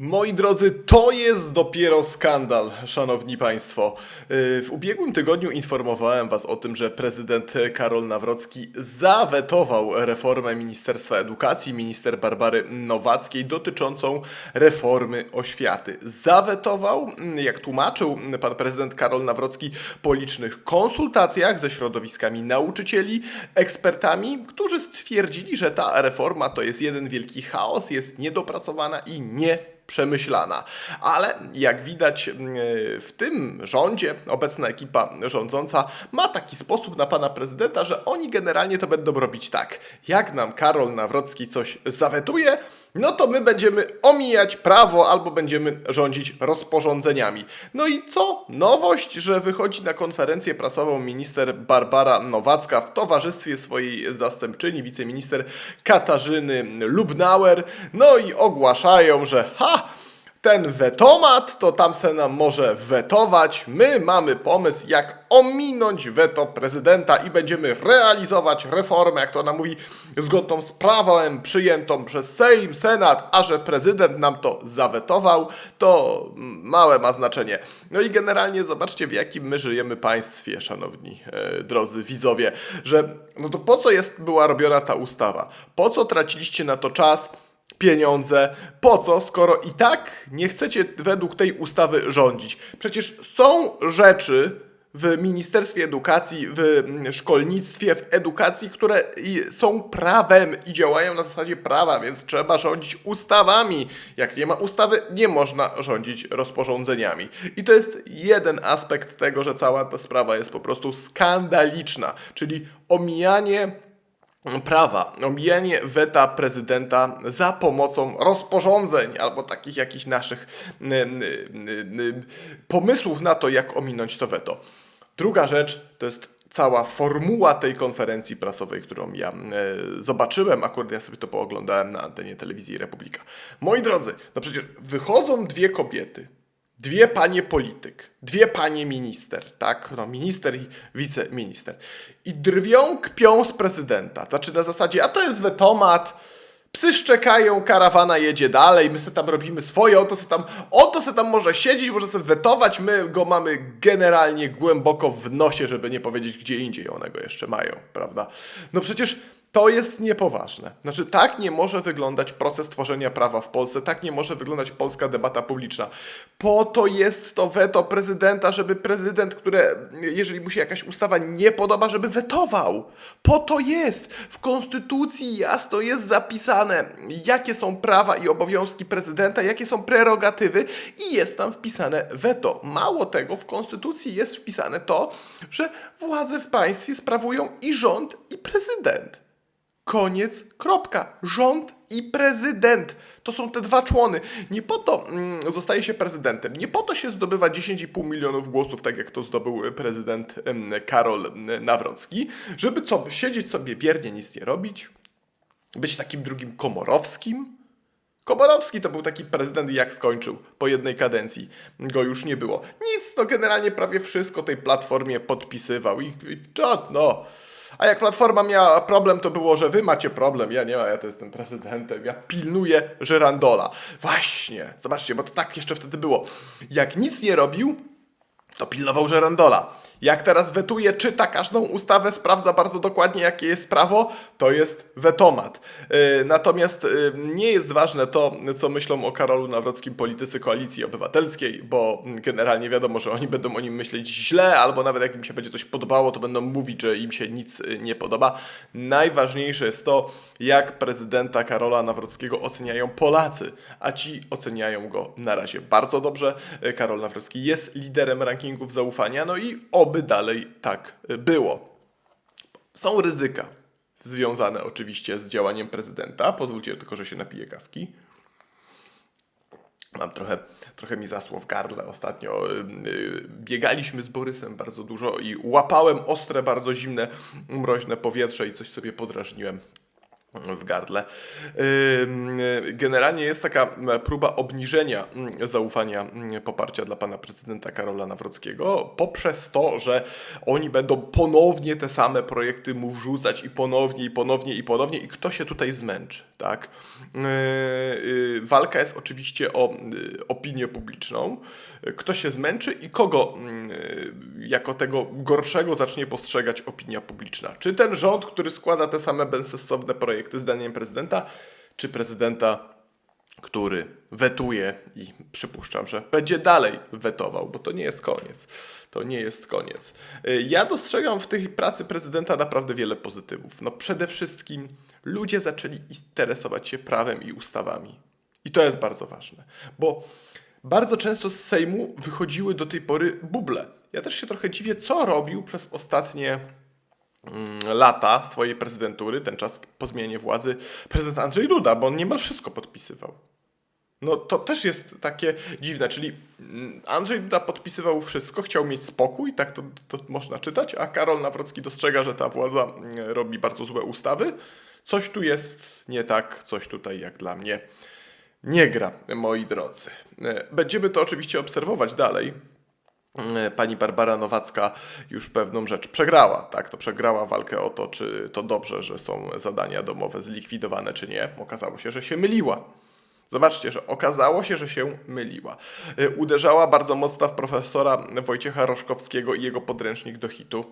Moi drodzy, to jest dopiero skandal, szanowni państwo. Yy, W ubiegłym tygodniu informowałem was o tym, że prezydent Karol Nawrocki zawetował reformę Ministerstwa Edukacji, minister Barbary Nowackiej dotyczącą reformy oświaty. Zawetował, jak tłumaczył pan prezydent Karol Nawrocki po licznych konsultacjach ze środowiskami nauczycieli, ekspertami, którzy stwierdzili, że ta reforma to jest jeden wielki chaos, jest niedopracowana i nie przemyślana. Ale jak widać mm, w tym rządzie, obecna ekipa rządząca ma taki sposób na pana prezydenta, że oni generalnie to będą robić tak. Jak nam Karol Nawrocki coś zawetuje, no to my będziemy omijać prawo albo będziemy rządzić rozporządzeniami. No i co? Nowość, że wychodzi na konferencję prasową minister Barbara Nowacka w towarzystwie swojej zastępczyni, wiceminister Katarzyny Lubnauer. No i ogłaszają, że ha! Ten wetomat, to tam se nam może wetować. My mamy pomysł, jak ominąć weto prezydenta i będziemy realizować reformę, jak to ona mówi, zgodną z prawem przyjętą przez Sejm, Senat, a że prezydent nam to zawetował, to małe ma znaczenie. No i generalnie zobaczcie, w jakim my żyjemy państwie, szanowni e, drodzy widzowie, że no to po co jest była robiona ta ustawa? Po co traciliście na to czas? Pieniądze. Po co, skoro i tak nie chcecie według tej ustawy rządzić? Przecież są rzeczy w Ministerstwie Edukacji, w mm, szkolnictwie, w edukacji, które są prawem i działają na zasadzie prawa, więc trzeba rządzić ustawami. Jak nie ma ustawy, nie można rządzić rozporządzeniami. I to jest jeden aspekt tego, że cała ta sprawa jest po prostu skandaliczna, czyli omijanie prawa, omijanie weta prezydenta za pomocą rozporządzeń albo takich jakichś naszych y, y, y, pomysłów na to, jak ominąć to weto. Druga rzecz to jest cała formuła tej konferencji prasowej, którą ja zobaczyłem, akurat ja sobie to pooglądałem na antenie telewizji Republika. Moi drodzy, no przecież wychodzą dwie kobiety, Dwie panie polityk, dwie panie minister, tak? No, minister i wiceminister. I drwią, kpią z prezydenta. Znaczy na zasadzie, a to jest wetomat, psy szczekają, karawana jedzie dalej, my se tam robimy swoje, oto se tam, oto se tam może siedzieć, może se wetować, my go mamy generalnie głęboko w nosie, żeby nie powiedzieć gdzie indziej one go jeszcze mają, prawda? No przecież to jest niepoważne. Znaczy, tak nie może wyglądać proces tworzenia prawa w Polsce, tak nie może wyglądać polska debata publiczna. Po to jest to weto prezydenta, żeby prezydent, które, jeżeli mu się jakaś ustawa nie podoba, żeby wetował. Po to jest. W konstytucji jasno jest zapisane, jakie są prawa i obowiązki prezydenta, jakie są prerogatywy i jest tam wpisane weto. Mało tego, w konstytucji jest wpisane to, że władzę w państwie sprawują i rząd, i prezydent. Koniec, kropka. Rząd i prezydent. To są te dwa człony. Nie po to mm, zostaje się prezydentem, nie po to się zdobywa 10,5 milionów głosów, tak jak to zdobył prezydent em, Karol em, Nawrocki, żeby co, siedzieć sobie biernie, nic nie robić, być takim drugim Komorowskim. Komorowski to był taki prezydent, jak skończył po jednej kadencji. Go już nie było. Nic, no generalnie prawie wszystko tej platformie podpisywał i, i no... A jak Platforma miała problem, to było, że wy macie problem. Ja nie mam, ja to jestem prezydentem. Ja pilnuję Żyrandola. Właśnie, zobaczcie, bo to tak jeszcze wtedy było. Jak nic nie robił, to pilnował Żyrandola. Jak teraz wetuje, czyta każdą ustawę, sprawdza bardzo dokładnie, jakie jest prawo, to jest wetomat. Yy, natomiast yy, nie jest ważne to, co myślą o Karolu Nawrockim politycy Koalicji Obywatelskiej, bo generalnie wiadomo, że oni będą o nim myśleć źle, albo nawet jak im się będzie coś podobało, to będą mówić, że im się nic yy, nie podoba. Najważniejsze jest to, jak prezydenta Karola Nawrockiego oceniają Polacy, a ci oceniają go na razie bardzo dobrze. Karol Nawrocki jest liderem rankingów zaufania, no i oby dalej tak było. Są ryzyka związane oczywiście z działaniem prezydenta. Pozwólcie tylko, że się napiję kawki. Mam trochę, trochę mi zasło w gardle ostatnio. Yy, Biegaliśmy z Borysem bardzo dużo i łapałem ostre, bardzo zimne, mroźne powietrze i coś sobie podrażniłem. W gardle. Generalnie jest taka próba obniżenia mm, zaufania mm, poparcia dla pana prezydenta Karola Nawrockiego poprzez to, że oni będą ponownie te same projekty mu wrzucać i ponownie, i ponownie, i ponownie i kto się tutaj zmęczy, tak? Yy, yy, Walka jest oczywiście o yy, opinię publiczną. Kto się zmęczy i kogo jako tego gorszego zacznie postrzegać opinia publiczna? Czy ten rząd, który składa te same bezsensowne projekty zdaniem prezydenta, czy prezydenta, który wetuje i przypuszczam, że będzie dalej wetował, bo to nie jest koniec. To nie jest koniec. Y, Ja dostrzegam w tej pracy prezydenta naprawdę wiele pozytywów. No przede wszystkim ludzie zaczęli interesować się prawem i ustawami. I to jest bardzo ważne, bo bardzo często z Sejmu wychodziły do tej pory buble. Ja też się trochę dziwię, co robił przez ostatnie lata swojej prezydentury, ten czas po zmianie władzy, prezydent Andrzej Duda, bo on niemal wszystko podpisywał. No to też jest takie dziwne, czyli mm, Andrzej Duda podpisywał wszystko, chciał mieć spokój, tak to, to można czytać, a Karol Nawrocki dostrzega, że ta władza mm, robi bardzo złe ustawy. Coś tu jest nie tak, coś tutaj jak dla mnie nie gra, moi drodzy. E, Będziemy to oczywiście obserwować dalej. E, Pani Barbara Nowacka już pewną rzecz przegrała, tak? To przegrała walkę o to, czy to dobrze, że są zadania domowe zlikwidowane, czy nie. Okazało się, że się myliła. Zobaczcie, że okazało się, że się myliła. Y, Uderzała bardzo mocno w profesora Wojciecha Roszkowskiego i jego podręcznik do hitu.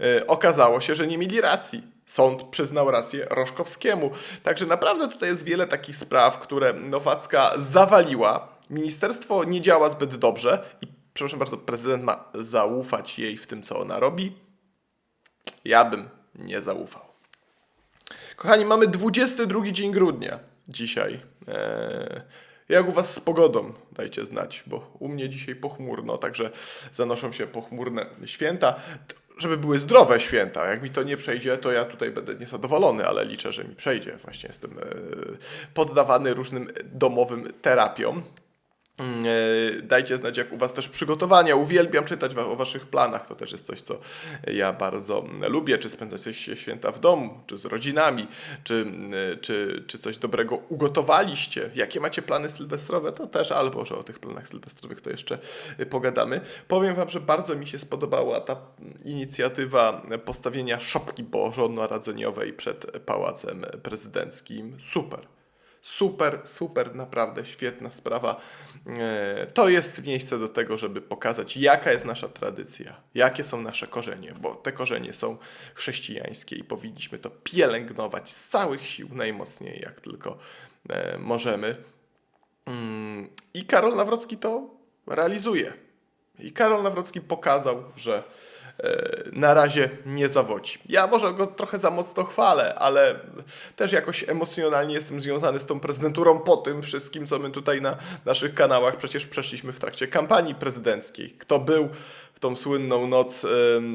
Y, Okazało się, że nie mieli racji. Sąd przyznał rację Roszkowskiemu. Także naprawdę tutaj jest wiele takich spraw, które Nowacka zawaliła. Ministerstwo nie działa zbyt dobrze i przepraszam bardzo, prezydent ma zaufać jej w tym, co ona robi. Ja bym nie zaufał. Kochani, mamy 22 dzień grudnia dzisiaj. Eee, jak u Was z pogodą? Dajcie znać, bo u mnie dzisiaj pochmurno, także zanoszą się pochmurne święta. Żeby były zdrowe święta. Jak mi to nie przejdzie, to ja tutaj będę niezadowolony, ale liczę, że mi przejdzie. Właśnie jestem e, poddawany różnym domowym terapiom. Mm, e, Dajcie znać, jak u Was też przygotowania. Uwielbiam czytać o Waszych planach. To też jest coś, co ja bardzo lubię. Czy spędzacie święta w domu, czy z rodzinami, czy, mm, czy, czy coś dobrego ugotowaliście. Jakie macie plany sylwestrowe, to też, albo że o tych planach sylwestrowych to jeszcze y, pogadamy. Powiem Wam, że bardzo mi się spodobała ta inicjatywa postawienia szopki bożonarodzeniowej przed Pałacem Prezydenckim. Super. Super, super, naprawdę świetna sprawa. E, To jest miejsce do tego, żeby pokazać, jaka jest nasza tradycja, jakie są nasze korzenie, bo te korzenie są chrześcijańskie i powinniśmy to pielęgnować z całych sił, najmocniej jak tylko e, możemy. Mm, I Karol Nawrocki to realizuje. I Karol Nawrocki pokazał, że na razie nie zawodzi. Ja może go trochę za mocno chwalę, ale też jakoś emocjonalnie jestem związany z tą prezydenturą po tym wszystkim, co my tutaj na naszych kanałach przecież przeszliśmy w trakcie kampanii prezydenckiej. Kto był w tą słynną noc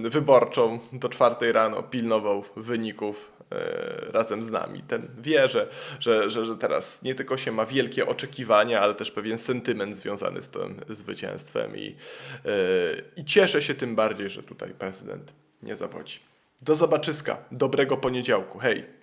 wyborczą do czwartej rano, pilnował wyników e, razem z nami. Ten wie, że, że, że, że teraz nie tylko się ma wielkie oczekiwania, ale też pewien sentyment związany z tym zwycięstwem i, e, i cieszę się tym bardziej, że tutaj prezydent nie zawodzi. Do zobaczyska, dobrego poniedziałku, hej!